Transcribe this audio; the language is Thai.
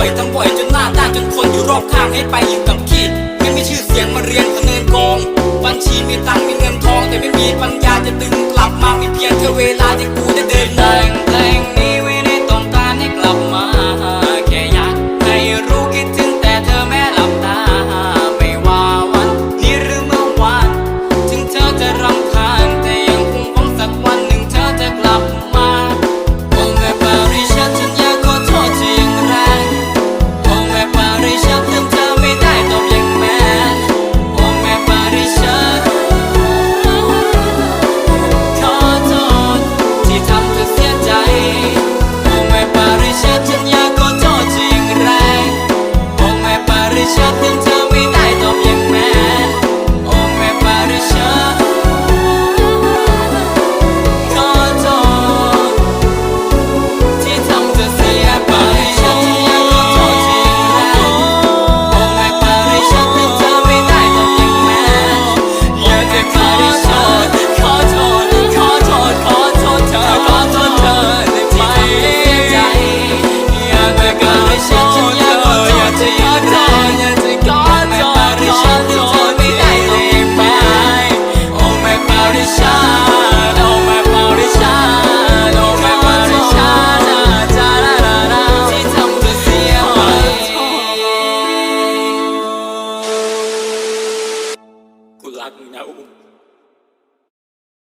อยทั้งบ่อยจนหน้าด้านจนคนอยู่รอบข้างให้ไปอยู่กับที่ไม่มีชื่อเสียงมาเรียนคะแนนกอง บัญชีมีตังค์มีเงินทอง แต่ไม่มีปัญญาจะดึงกลับมามีเพียงแค่เวลาที่กูจะเดินแรงแต่งงนี้